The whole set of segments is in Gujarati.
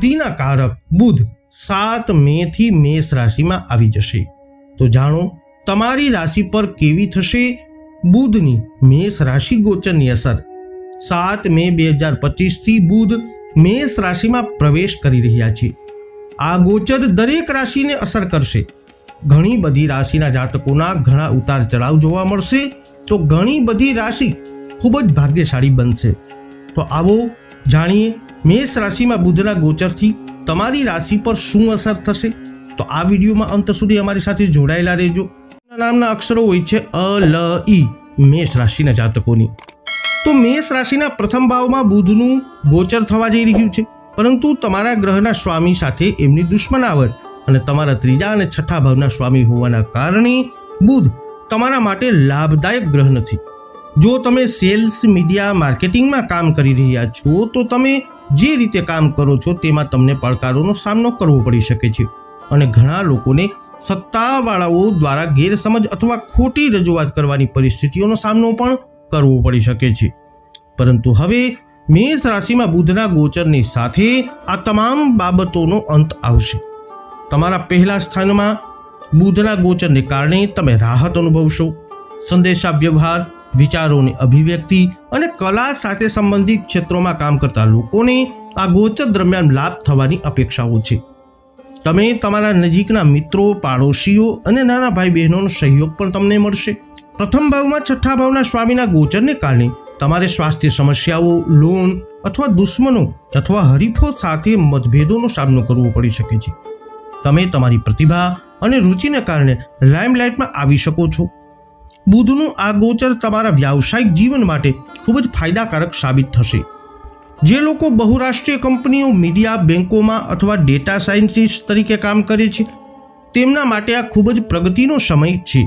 બુદ્ધિના કારક બુધ સાત મે થી મેષ રાશિમાં આવી જશે. તો જાણો, તમારી રાશિ પર કેવી થશે? બુધની મેષ રાશિ ગોચરની અસર. સાત મે બે હજાર પચીસથી બુધ મેષ રાશિમાં પ્રવેશ કરી રહ્યા છે. આ ગોચર દરેક રાશિને અસર કરશે. ઘણી બધી રાશિના જાતકોના ઘણા ઉતાર ચઢાવ જોવા મળશે. તો ઘણી બધી રાશિ ખૂબ જ ભાગ્યશાળી બનશે. તો આવો જાણીએ મેષ રાશિમાં બુધના ગોચરથી તમારી રાશિ પર શું અસર થશે? તો આ વિડીયોમાં અંત સુધી અમારી સાથે જોડાયેલા રહેજો. નામના અક્ષરો હોય છે અ, લ ઈ મેષ રાશિના જાતકોની. તો મેષ રાશિના પ્રથમ ભાવમાં બુધનું ગોચર થવા જઈ રહ્યું છે. પરંતુ તમારા ગ્રહના સ્વામી સાથે એમની દુશ્મનાવટ અને તમારા ત્રીજા અને છઠ્ઠા ભાવના સ્વામી હોવાના કારણે બુધ તમારા માટે લાભદાયક ગ્રહ નથી. જો તમે સેલ્સ, મીડિયા, માર્કેટિંગમાં કામ કરી રહ્યા છો, તો તમે જે રીતે કામ કરો છો તેમાં તમને પડકારોનો સામનો કરવો પડી શકે છે. અને ઘણા લોકોને સત્તાવાળાઓ દ્વારા ગેરસમજ અથવા ખોટી રજૂઆત કરવાની પરિસ્થિતિઓનો સામનો પણ કરવો પડી શકે છે. પરંતુ હવે મેષ રાશિમાં બુધના ગોચરની સાથે આ તમામ બાબતોનો અંત આવશે. તમારા પહેલા સ્થાનમાં બુધના ગોચરને કારણે તમે રાહત અનુભવશો. સંદેશા વ્યવહાર વિચારોની અભિવ્યક્તિ અને કલા સાથે સંબંધિત ક્ષેત્રોમાં કામ કરતા લોકોને આ ગોચર દરમિયાન લાભ થવાની અપેક્ષાઓ છે. તમે તમારા નજીકના મિત્રો, પાડોશીઓ અને નાના ભાઈ બહેનોનો સહયોગ પણ તમને મળશે. પ્રથમ ભાવમાં છઠ્ઠા ભાવના સ્વામીના ગોચરને કારણે તમારે સ્વાસ્થ્ય સમસ્યાઓ, લોન અથવા દુશ્મનો અથવા હરીફો સાથે મતભેદોનો સામનો કરવો પડી શકે છે. તમે તમારી પ્રતિભા અને રુચિને કારણે લાઇમલાઇટમાં આવી શકો છો. બુધનું આ ગોચર તમારા વ્યાવસાયિક જીવન માટે ખૂબ જ ફાયદાકારક સાબિત થશે. જે લોકો બહુરાષ્ટ્રીય કંપનીઓ, મીડિયા બેન્કોમાં અથવા ડેટા સાયન્ટિસ્ટ તરીકે કામ કરે છે, તેમના માટે આ ખૂબ જ પ્રગતિનો સમય છે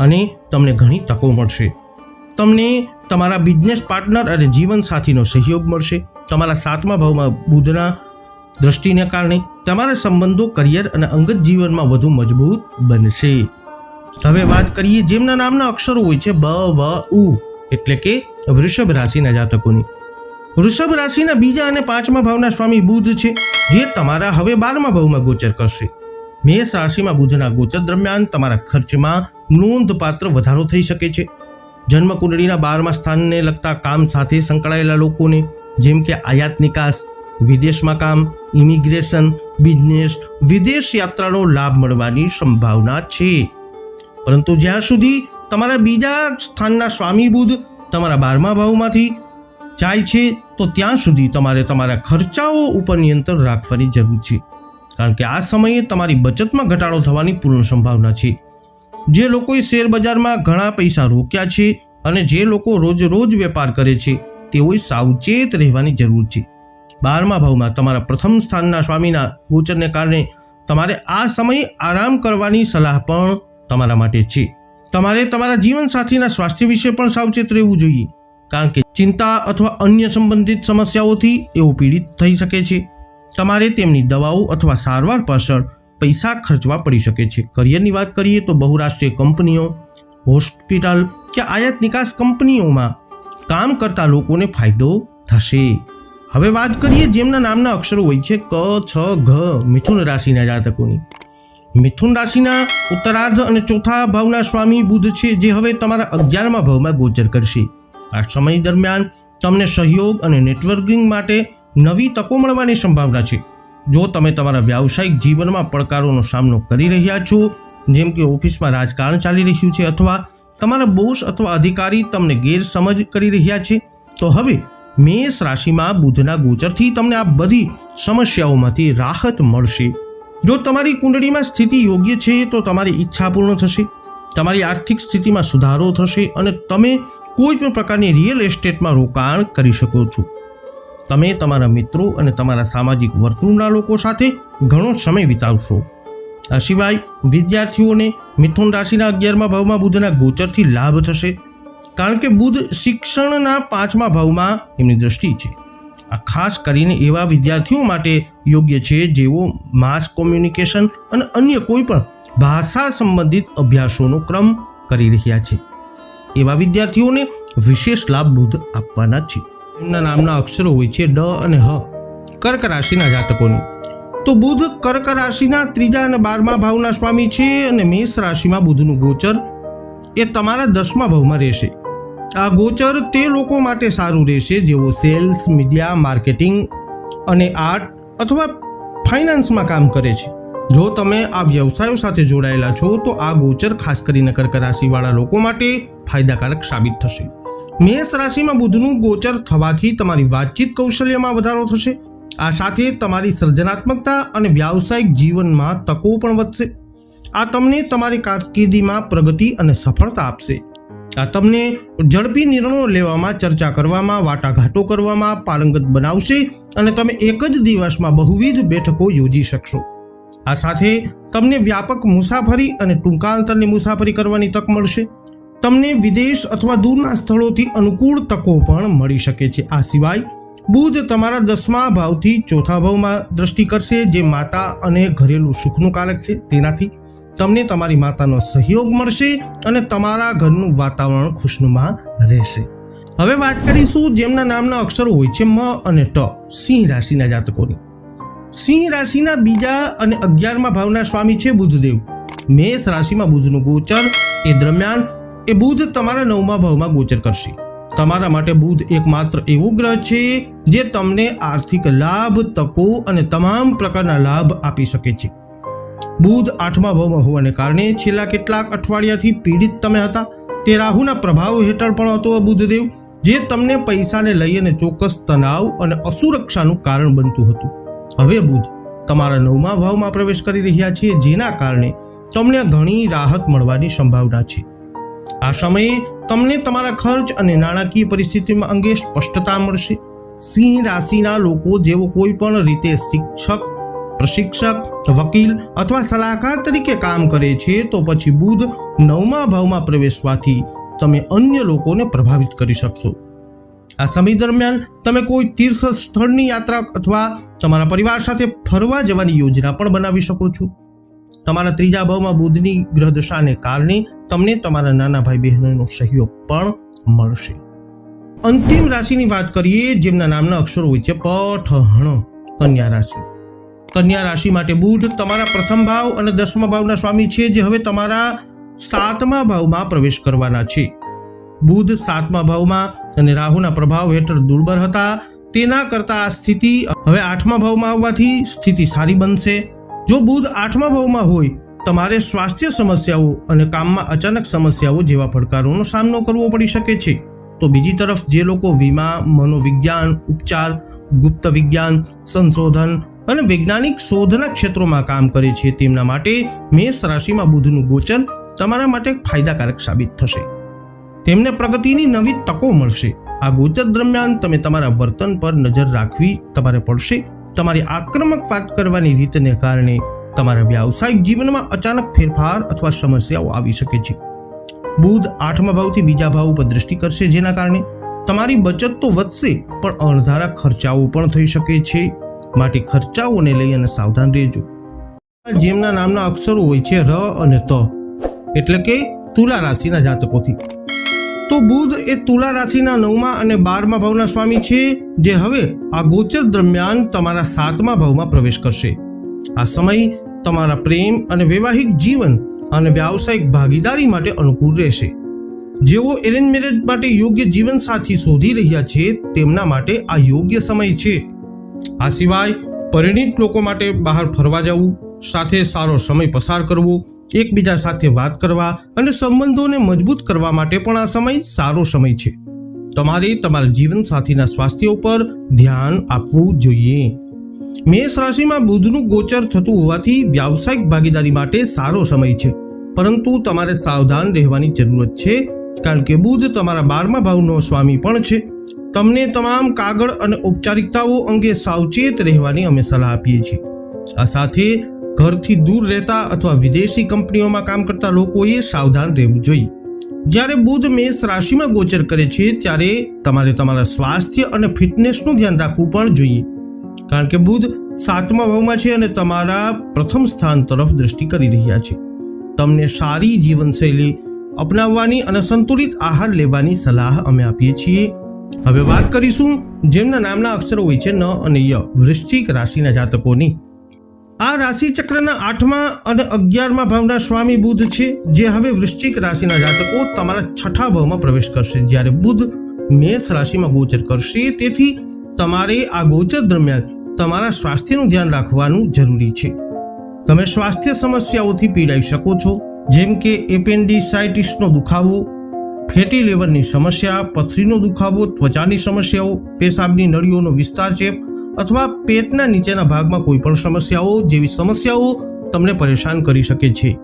અને તમને ઘણી તકો મળશે. તમને તમારા બિઝનેસ પાર્ટનર અને જીવનસાથીનો સહયોગ મળશે. તમારા સાતમા ભાવમાં બુધના દ્રષ્ટિને કારણે તમારા સંબંધો કરિયર અને અંગત જીવનમાં વધુ મજબૂત બનશે. હવે વાત કરીએ જેમના નામના અક્ષરો હોય છે બ, વ, ઉ, એટલે કે વૃષભ રાશિના જાતકોની. વૃષભ રાશિના બીજા અને પાંચમા ભાવના સ્વામી બુધ છે, જે તમારા હવે બારમા ભાવમાં ગોચર કરશે. મેષ રાશિમાં બુધના ગોચર દરમિયાન તમારા ખર્ચમાં નોંધપાત્ર વધારો થઈ શકે છે. જન્મ કુંડળીના બારમા સ્થાનને લગતા કામ સાથે સંકળાયેલા લોકોને, જેમ કે આયાત નિકાસ, વિદેશમાં કામ, ઇમિગ્રેશન, બિઝનેસ, વિદેશ યાત્રાનો લાભ મળવાની સંભાવના છે. પરંતુ જ્યાં સુધી તમારા બીજા સ્થાનના સ્વામી બુધ તમારા બારમા ભાવમાંથી જાય છે, તો ત્યાં સુધી તમારે તમારા ખર્ચાઓ ઉપર નિયંત્રણ રાખવાની જરૂર છે. કારણ કે આ સમયે તમારી બચતમાં ઘટાડો થવાની પૂર્ણ સંભાવના છે. જે લોકોએ શેર બજારમાં ઘણા પૈસા રોક્યા છે અને જે લોકો રોજ રોજ વેપાર કરે છે, તેઓએ સાવચેત રહેવાની જરૂર છે. બારમા ભાવમાં તમારા પ્રથમ સ્થાનના સ્વામીના ગોચરને કારણે તમારે આ સમયે આરામ કરવાની સલાહ પણ તમારા માટે છે. તમારે તમારા જીવનસાથીના સ્વાસ્થ્ય વિશે પણ સાવચેત રહેવું જોઈએ. કારણ કે ચિંતા અથવા અન્ય સંબંધિત સમસ્યાઓથી એઓ પીડિત થઈ શકે છે. તમારે તેમની દવાઓ અથવા સારવાર પાછળ પૈસા ખર્ચવા પડી શકે છે. કરિયરની વાત કરીએ તો બહુરાષ્ટ્રીય કંપનીઓ, હોસ્પિટલ કે આયાત નિકાસ કંપનીઓમાં કામ કરતા લોકોને ફાયદો થશે. હવે વાત કરીએ જેમના નામના અક્ષરો હોય છે ક, છ, ઘ, મિથુન રાશિના જાતકોની. મિથુન રાશિના ઉત્તરાર્ધ અને ચોથા ભાવના સ્વામી બુધ છે, જે હવે તમારા અગિયારમા ભાવમાં ગોચર કરશે. આ સમય દરમિયાન તમને સહયોગ અને નેટવર્કિંગ માટે નવી તકો મળવાની સંભાવના છે. જો તમે તમારા વ્યાવસાયિક જીવનમાં પડકારોનો સામનો કરી રહ્યા છો, જેમ કે ઓફિસમાં રાજકારણ ચાલી રહ્યું છે અથવા તમારા બોસ અથવા અધિકારી તમને ગેરસમજ કરી રહ્યા છે, તો હવે મેષ રાશિમાં બુધના ગોચરથી તમને આ બધી સમસ્યાઓમાંથી રાહત મળશે. જો તમારી કુંડળીમાં સ્થિતિ યોગ્ય છે, તો તમારી ઈચ્છા પૂર્ણ થશે. તમારી આર્થિક સ્થિતિમાં સુધારો થશે અને તમે કોઈ પણ પ્રકારની રિયલ એસ્ટેટમાં રોકાણ કરી શકો છો. તમે તમારા મિત્રો અને તમારા સામાજિક વર્તુળના લોકો સાથે ઘણો સમય વિતાવશો. આ સિવાય વિદ્યાર્થીઓને મિથુન રાશિના અગિયારમા ભાવમાં બુધના ગોચરથી લાભ થશે. કારણ કે બુધ શિક્ષણના પાંચમા ભાવમાં એમની દ્રષ્ટિ છે. આ ખાસ કરીને એવા વિદ્યાર્થીઓ માટે યોગ્ય છે જેઓ માસ કોમ્યુનિકેશન અને અન્ય કોઈ પણ ભાષા સંબંધિત અભ્યાસોનો ક્રમ કરી રહ્યા છે. એવા વિદ્યાર્થીઓને વિશેષ લાભ બુધ આપવાના છે. એમના નામના અક્ષરો હોય છે ડ અને હ, કર્ક રાશિના જાતકોની. તો બુધ કર્ક રાશિના ત્રીજા અને બારમા ભાવના સ્વામી છે અને મેષ રાશિમાં બુધનું ગોચર એ તમારા દસમા ભાવમાં રહેશે. આ ગોચર તે લોકો માટે સારું રહેશે જેઓ સેલ્સ, મીડિયા, માર્કેટિંગ અને આર્ટ અથવા ફાઇનાન્સમાં કામ કરે છે. જો તમે આ વ્યવસાયો સાથે જોડાયેલા છો, તો આ ગોચર ખાસ કરીને કર્ક રાશિવાળા લોકો માટે ફાયદાકારક સાબિત થશે. મેષ રાશિમાં બુધનું ગોચર થવાથી તમારી વાતચીત કૌશલ્યમાં વધારો થશે. આ સાથે તમારી સર્જનાત્મકતા અને વ્યાવસાયિક જીવનમાં તકો પણ વધશે. આ તમને તમારી કારકિર્દીમાં પ્રગતિ અને સફળતા આપશે. તમને ઝડપી નિર્ણયો લેવામાં, ચર્ચા કરવામાં, વાટાઘાટો કરવામાં, પારંગત બનાવશે અને તમે એક જ દિવસમાં બહુવિધ બેઠકો યોજી શકશો. આ સાથે તમને વ્યાપક મુસાફરી અને ટૂંકા અંતરની મુસાફરી કરવાની તક મળશે. તમને વિદેશ અથવા દૂરના સ્થળોથી અનુકૂળ તકો પણ મળી શકે છે. આ સિવાય બુધ તમારા દસમા ભાવથી ચોથા ભાવમાં દ્રષ્ટિ કરશે, જે માતા અને ઘરેલું સુખનું કારક છે. તેનાથી તમને તમારી માતાનો સહયોગ મળશે અને તમારા ઘરનું વાતાવરણ ખુશનુમા રહેશે. હવે વાત કરીશું જેમના નામના અક્ષરો હોય છે મ અને ટ, સિંહ રાશિના જાતકોની. સિંહ રાશિના બીજા અને અગિયારમાં ભાવના સ્વામી છે બુધદેવ. મેષ રાશિમાં બુધનું ગોચર એ દરમિયાન, એ બુધ તમારા નવમા ભાવમાં ગોચર કરશે. તમારા માટે બુધ એકમાત્ર એવું ગ્રહ છે જે તમને આર્થિક લાભ, તકો અને તમામ પ્રકારના લાભ આપી શકે છે. બુધ આઠમા ભાવમાં હોવાને કારણે છેલ્લા કેટલાક અઠવાડિયાથી પીડિત તમે હતા. તે રાહુના પ્રભાવ હેઠળ પણ હતો બુધદેવ, જે તમને પૈસાને લઈ અને ચોક્કસ તણાવ અને અસુરક્ષાનું કારણ બનતું હતું. હવે બુધ, તમારા નવમા ભાવમાં પ્રવેશ કરી રહ્યા છે, જેના કારણે તમને ઘણી રાહત મળવાની સંભાવના છે. આ સમયે તમને તમારા ખર્ચ અને નાણાકીય પરિસ્થિતિમાં અંગે સ્પષ્ટતા મળશે. સિંહ રાશિના લોકો જેઓ કોઈ પણ રીતે શિક્ષક પ્રશિક્ષક, વકીલ અથવા સલાહકાર તરીકે કામ કરે છે, તો પછી બુધ નવમા ભાવમાં પ્રવેશવાથી તમે અન્ય લોકોને પ્રભાવિત કરી શકશો. આ સમય દરમિયાન તમે કોઈ તીર્થ સ્થળની યાત્રા અથવા તમારા પરિવાર સાથે ફરવા જવાની યોજના પણ બનાવી શકો છો. તમારા ત્રીજા ભાવમાં બુધની ગ્રહદશાને કારણે તમને તમારા નાના ભાઈ બહેનોનો સહયોગ પણ મળશે. અંતિમ રાશિની વાત કરીએ, જેમના નામના અક્ષરો હોય છે પઠ હણ કન્યા રાશિ. કન્યા રાશિ માટે બુધ તમારા પ્રથમ ભાવ અને દસમા ભાવના સ્વામી છે જે હવે તમારા સાતમા ભાવમાં પ્રવેશ કરવાના છે. બુધ સાતમા ભાવમાં અને રાહુના પ્રભાવ હેઠળ દુર્બળ હતા. તેના કરતા આ સ્થિતિ હવે આઠમા ભાવમાં આવવાથી સ્થિતિ સારી બનશે. જો બુધ આઠમા ભાવમાં હોય, તમારે સ્વાસ્થ્ય સમસ્યાઓ અને કામમાં અચાનક સમસ્યાઓ જેવા પડકારોનો સામનો કરવો પડી શકે છે. તો બીજી તરફ જે લોકો વીમા, મનોવિજ્ઞાન, ઉપચાર, ગુપ્ત વિજ્ઞાન, સંશોધન અને વૈજ્ઞાનિક શોધના ક્ષેત્રોમાં કામ કરે છે. તેમના માટે મેષ રાશિમાં બુધનું ગોચર તમારા માટે ફાયદાકારક સાબિત થશે. તેમને પ્રગતિની નવી તકો મળશે. આ ગોચર દરમિયાન તમે તમારા વર્તન પર નજર રાખવી તમારે પડશે. તમારી આક્રમક વાત કરવાની રીતને કારણે તમારા વ્યાવસાયિક જીવનમાં અચાનક ફેરફાર અથવા સમસ્યાઓ આવી શકે છે. બુધ આઠમા ભાવથી બીજા ભાવ ઉપર દૃષ્ટિ કરશે જેના કારણે તમારી બચત તો વધશે, પણ અણધારા ખર્ચાઓ પણ થઈ શકે છે. માટે ખર્ચાઓને લઈ અને સાવધાન રહેજો. જેમના નામના અક્ષરો હોય છે ર અને ત. એટલે કે તુલા રાશિના જાતકોથી. તો બુધ એ તુલા રાશિના નવમા અને બારમા ભાવના સ્વામી છે, જે હવે આ ગોચર દરમિયાન તમારા સાતમા ભાવમાં પ્રવેશ કરશે. આ સમય તમારા પ્રેમ અને વૈવાહિક જીવન અને વ્યાવસાયિક ભાગીદારી માટે અનુકૂળ રહેશે. જેઓ એરેન્જ મેરેજ માટે યોગ્ય જીવનસાથી શોધી રહ્યા છે, તેમના માટે આ યોગ્ય સમય છે. આ સિવાય પરિણીત લોકો માટે બહાર ફરવા જવું, સાથે સારો સમય પસાર કરવો, એકબીજા સાથે વાત કરવા અને સંબંધોને મજબૂત કરવા માટે પણ આ સમય સારો સમય છે. તમારે તમારા જીવનસાથીના સ્વાસ્થ્ય ઉપર ધ્યાન આપવું જોઈએ. મેષ રાશિમાં બુધનું ગોચર થતું હોવાથી વ્યાવસાયિક ભાગીદારી માટે સારો સમય છે. પરંતુ તમારે સાવધાન રહેવાની જરૂરત છે, કારણ કે બુધ તમારા બારમા ભાવનો સ્વામી પણ છે. તમને તમામ કાગળ અને ઔપચારિકતાઓ અંગે સાવચેત રહેવાની અમે સલાહ આપીએ છીએ. આ સાથે ઘરથી દૂર રહેતા અથવા વિદેશી કંપનીઓમાં કામ કરતા લોકોએ સાવધાન રહેવું જોઈએ. જ્યારે બુધ મેષ રાશિમાં ગોચર કરે છે, ત્યારે તમારે તમારા સ્વાસ્થ્ય અને ફિટનેસનું ધ્યાન રાખવું પણ જોઈએ. કારણ કે બુધ સાતમા ભાવમાં છે અને તમારા પ્રથમ સ્થાન તરફ દૃષ્ટિ કરી રહ્યા છે. તમને સારી જીવનશૈલી અપનાવવાની અને સંતુલિત આહાર લેવાની સલાહ અમે આપીએ છીએ. હવે વાત કરીશું જેમના નામના અક્ષરો હોય છે ન અને ય, વૃશ્ચિક રાશિના જાતકોની. આ રાશિ ચક્રના આઠમા અને અગિયારમા ભાવના સ્વામી બુધ છે, જે હવે વૃશ્ચિક રાશિના જાતકો તમારા છઠ્ઠા ભાવમાં પ્રવેશ કરશે. જ્યારે બુધ મેષ રાશિમાં ગોચર કરશે, તેથી તમારે આ ગોચર દરમિયાન તમારા સ્વાસ્થ્યનું ધ્યાન રાખવાનું જરૂરી છે. તમે સ્વાસ્થ્ય સમસ્યાઓથી પીડાઈ શકો છો, જેમ કે એપેન્ડિસાઇટિસનો દુખાવો ફેટી લેવરની સમસ્યા, પથરીનો દુખાવો, ત્વચાની સમસ્યાઓ, પેશાબની નળીઓનો વિસ્તાર ચેપ અથવા પેટના નીચેના ભાગમાં કોઈ પણ સમસ્યાઓ જેવી સમસ્યાઓ તમને પરેશાન કરી શકે છે.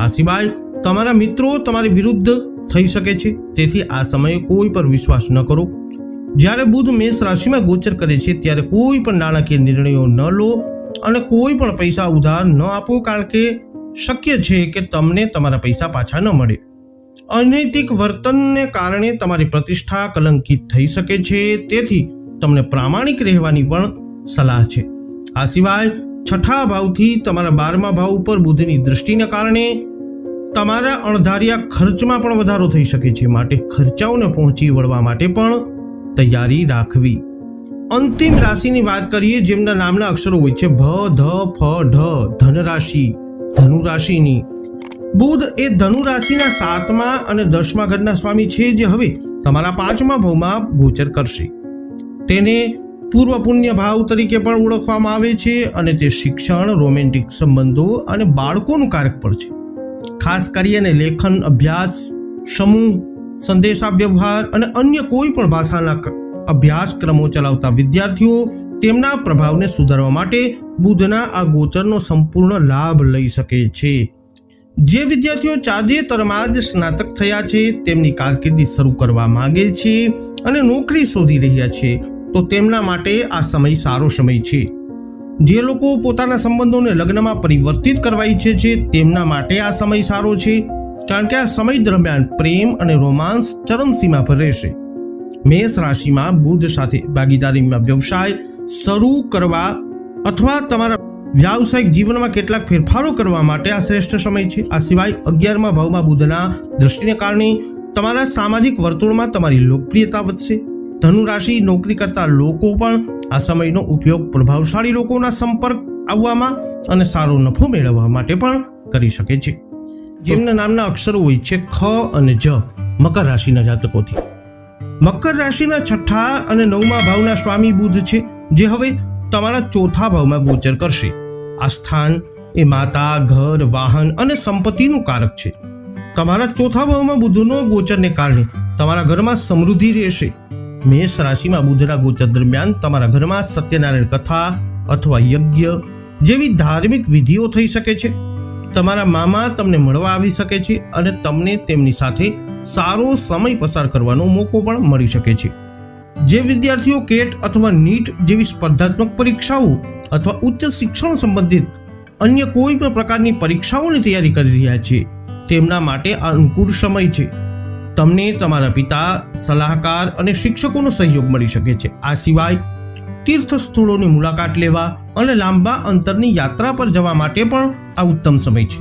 આ સિવાય તમારા મિત્રો તમારી વિરુદ્ધ થઈ શકે છે. તેથી આ સમયે કોઈ પર વિશ્વાસ ન કરો. જ્યારે બુધ મેષ રાશિમાં ગોચર કરે છે, ત્યારે કોઈ પણ નાણાકીય નિર્ણયો ન લો અને કોઈ પણ પૈસા ઉધાર ન આપો, કારણ કે શક્ય છે કે તમને તમારા પૈસા પાછા ન મળે. અનૈતિક વર્તનને કારણે તમારી પ્રતિષ્ઠા કલંકિત થઈ શકે છે. તેથી તમને પ્રામાણિક રહેવાની પણ સલાહ છે. આ સિવાય છઠ્ઠા ભાવથી તમારા બારમા ભાવ ઉપર બુદ્ધની દૃષ્ટિને કારણે તમારા અણધાર્યા ખર્ચમાં પણ વધારો થઈ શકે છે. માટે ખર્ચાઓને પહોંચી વળવા માટે પણ તૈયારી રાખવી. અંતિમ રાશિની વાત કરીએ, જેમના નામના અક્ષરો હોય છે. ભ, ધ, ફ, ઢ ધન રાશિ ધનુ રાશિની બુધ એ ધનુ રાશિના સાતમા અને દસમા ઘરના સ્વામી છે જે હવે તમારા પાંચમા ભાવમાં ગોચર કરશે. તેને પૂર્વ પુણ્ય ભાવ તરીકે પણ ઓળખવામાં આવે છે અને તે શિક્ષણ, રોમેન્ટિક સંબંધો અને બાળકોનું કારક પણ છે. ખાસ કરીને લેખન, અભ્યાસ, સમૂહ સંદેશા વ્યવહાર અને અન્ય કોઈ પણ ભાષાના અભ્યાસક્રમો ચલાવતા વિદ્યાર્થીઓ તેમના પ્રભાવને સુધારવા માટે બુધના આ ગોચરનો સંપૂર્ણ લાભ લઈ શકે છે. જે વિદ્યાર્થીઓ તાજેતરમાં જ સ્નાતક થયા છે, તેમની કારકિર્દી શરૂ કરવા માંગે છે અને નોકરી શોધી રહ્યા છે, તો તેમના માટે આ સમય સારો સમય છે. જે લોકો પોતાના સંબંધોને લગ્નમાં પરિવર્તિત કરવા ઈચ્છે છે, તેમના માટે આ સમય સારો છે, કારણ કે આ સમય દરમિયાન પ્રેમ અને રોમાન્સ ચરમસીમા પર રહેશે. મેષ રાશિમાં બુધ સાથે ભાગીદારીમાં વ્યવસાય શરૂ કરવા અથવા તમારા વ્યાવસાયિક જીવનમાં કેટલાક ફેરફારો કરવા માટે આ શ્રેષ્ઠ સમય છે. આ સિવાય અગિયારમા ભાવમાં બુધના દ્રષ્ટિને કારણે તમારા સામાજિક વર્તુળમાં તમારી લોકપ્રિયતા વધશે. ધનુ રાશિ નોકરી કરતા લોકો પણ આ સમયનો ઉપયોગ પ્રભાવશાળી લોકોના સંપર્ક આવવામાં અને સારો નફો મેળવવા માટે પણ કરી શકે છે. જેમના નામના અક્ષરો હોય છે ખ અને જ, મકર રાશિના જાતકોથી. મકર રાશિના છઠ્ઠા અને નવમા ભાવના સ્વામી બુધ છે, જે હવે તમારા ચોથા ભાવમાં ગોચર કરશે. આ સ્થાન એ માતા, ઘર, વાહન અને સંપત્તિનું કારક છે. તમારા ચોથા ભાવમાં બુધનો ગોચરને કારણે તમારા ઘરમાં સમૃદ્ધિ રહેશે. મેષ રાશિમાં બુધના ગોચર દરમિયાન તમારા ઘરમાં સત્યનારાયણ કથા અથવા યજ્ઞ જેવી ધાર્મિક વિધિઓ થઈ શકે છે. તમારા મામા તમને મળવા આવી શકે છે અને તમને તેમની સાથે સારો સમય પસાર કરવાનો મોકો પણ મળી શકે છે. જે વિદ્યાર્થીઓ કેટ અથવા નીટ જેવી સ્પર્ધાત્મક પરીક્ષાઓ અથવા ઉચ્ચ શિક્ષણ સંબંધિત અન્ય કોઈ પણ પ્રકારની પરીક્ષાઓની તૈયારી કરી રહ્યા છે, તેમના માટે આ અનુકૂળ સમય છે. તમને તમારા પિતા, સલાહકાર અને શિક્ષકોનો સહયોગ મળી શકે છે. આ સિવાય તીર્થ સ્થળોની મુલાકાત લેવા અને લાંબા અંતરની યાત્રા પર જવા માટે પણ આ ઉત્તમ સમય છે.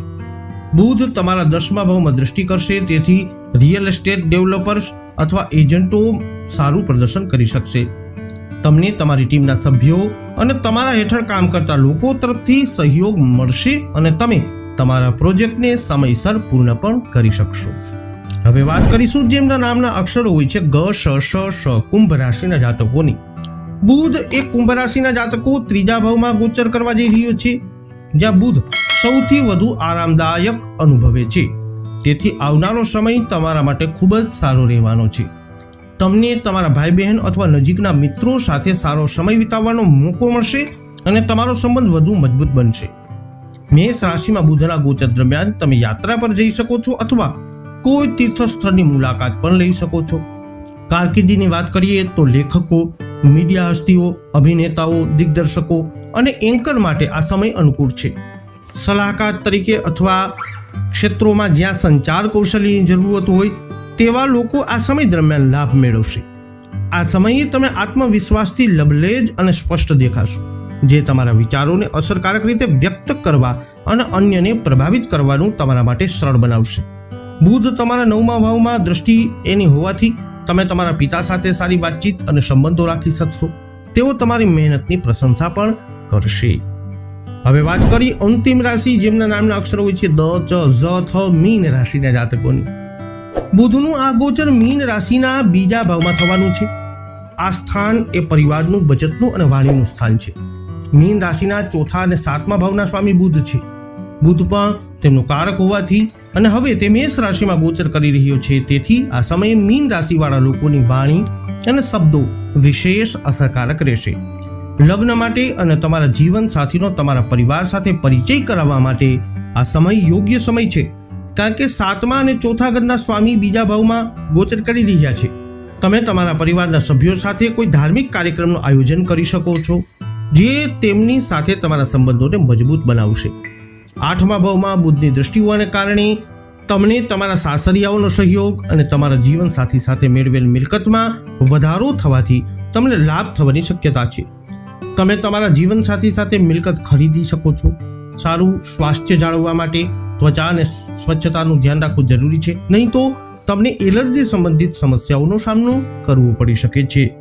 બુધ તમારા દસમા ભાવમાં દ્રષ્ટિ કરશે, તેથી રિયલ એસ્ટેટ ડેવલપર્સ અથવા એજન્ટો સારું પ્રદર્શન કરી શકશે. તમને તમારી ટીમના સભ્યો અને તમારા હેઠળ કામ કરતા લોકો તરફથી સહયોગ મળશે અને તમે તમારા પ્રોજેક્ટને સમયસર પૂર્ણ પણ કરી શકશો. હવે વાત કરીશું જેમના નામના અક્ષરો હોય છે ગ, શ શ શ, કુંભ રાશિના જાતકોની. બુધ એ કુંભ રાશિના જાતકો ત્રીજા ભાવમાં ગોચર કરવા જઈ રહ્યો છે, જ્યાં બુધ સૌથી વધુ આરામદાયક અનુભવે છે. તેથી આવનારો સમય તમારા માટે ખૂબ જ સારો રહેવાનો છે. તમને તમારા ભાઈ બહેન અથવા નજીકના મિત્રો સાથે સારો સમય વિતાવવાનો મોકો મળશે અને તમારો સંબંધ વધુ મજબૂત બનશે. મેષ રાશિમાં બુધના ગોચર દરમિયાન તમે યાત્રા પર જઈ શકો છો અથવા કોઈ તીર્થ સ્થળની મુલાકાત પણ લઈ શકો છો. કારકિર્દીની વાત કરીએ તો લેખકો, મીડિયા હસ્તીઓ, અભિનેતાઓ, દિગ્દર્શકો અને એન્કર માટે આ સમય અનુકૂળ છે. સલાહકાર તરીકે અથવા ક્ષેત્રોમાં જ્યાં સંચાર કૌશલ્યની જરૂરત હોય તેવા લોકો આ સમય દરમિયાન લાભ મેળવશે. આ સમયે તમે આત્મવિશ્વાસથી લબલેજ અને સ્પષ્ટ દેખાશો, જે તમારા વિચારોને અસરકારક રીતે વ્યક્ત કરવા અને અન્યને પ્રભાવિત કરવાનું તમારા માટે સરળ બનાવશે. બુધ તમારા નવમા ભાવમાં દ્રષ્ટિ એની હોવાથી તમે તમારા પિતા સાથે સારી વાતચીત અને સંબંધો રાખી શકશો. તેઓ તમારી મહેનતની પ્રશંસા પણ કરશે. હવે વાત કરી અંતિમ રાશિ, જેમના નામના અક્ષરો હોય છે દ, ચ, ઝ, થ, મીન રાશિના જાતકોની. બુધનું આ ગોચર મીન રાશિના બીજા ભાવમાં થવાનું છે. આ સ્થાન એ પરિવારનું, બચતનું અને વાણીનું સ્થાન છે. મીન રાશિના ચોથા અને સાતમા ભાવના સ્વામી બુધ છે. બુધ પણ તેમનો કારક હોવાથી અને હવે તે મેષ રાશિમાં ગોચર કરી રહ્યો છે. તેથી આ સમયે મીન રાશિવાળા લોકોની વાણી અને શબ્દો વિશેષ અસરકારક રહેશે. લગ્ન માટે અને તમારા જીવન સાથીનો, તમારા પરિવાર સાથે પરિચય કરાવવા માટે આ સમય યોગ્ય સમય છે. કારણ કે સાતમા અને ચોથા ઘરના સ્વામી બીજા ભાવમાં ગોચર કરી રહ્યા છે. તમે તમારા પરિવારના સભ્યો સાથે કોઈ ધાર્મિક કાર્યક્રમનું આયોજન કરી શકો છો, જે તેમની સાથે તમારા સંબંધોને મજબૂત બનાવશે. આઠમા ભાવમાં બુદ્ધની દ્રષ્ટિ હોવાને કારણે તમને તમારા સાસરિયાઓનો સહયોગ અને તમારા જીવન સાથી મેળવેલ મિલકતમાં વધારો થવાથી તમને લાભ થવાની શક્યતા છે. તમે તમારા જીવન સાથી સાથે મિલકત ખરીદી શકો છો. સારું સ્વાસ્થ્ય જાળવવા માટે ત્વચા અને સ્વચ્છતાનું ધ્યાન રાખવું જરૂરી છે. નહીં તો તમને એલર્જી સંબંધિત સમસ્યાઓનો સામનો કરવો પડી શકે છે.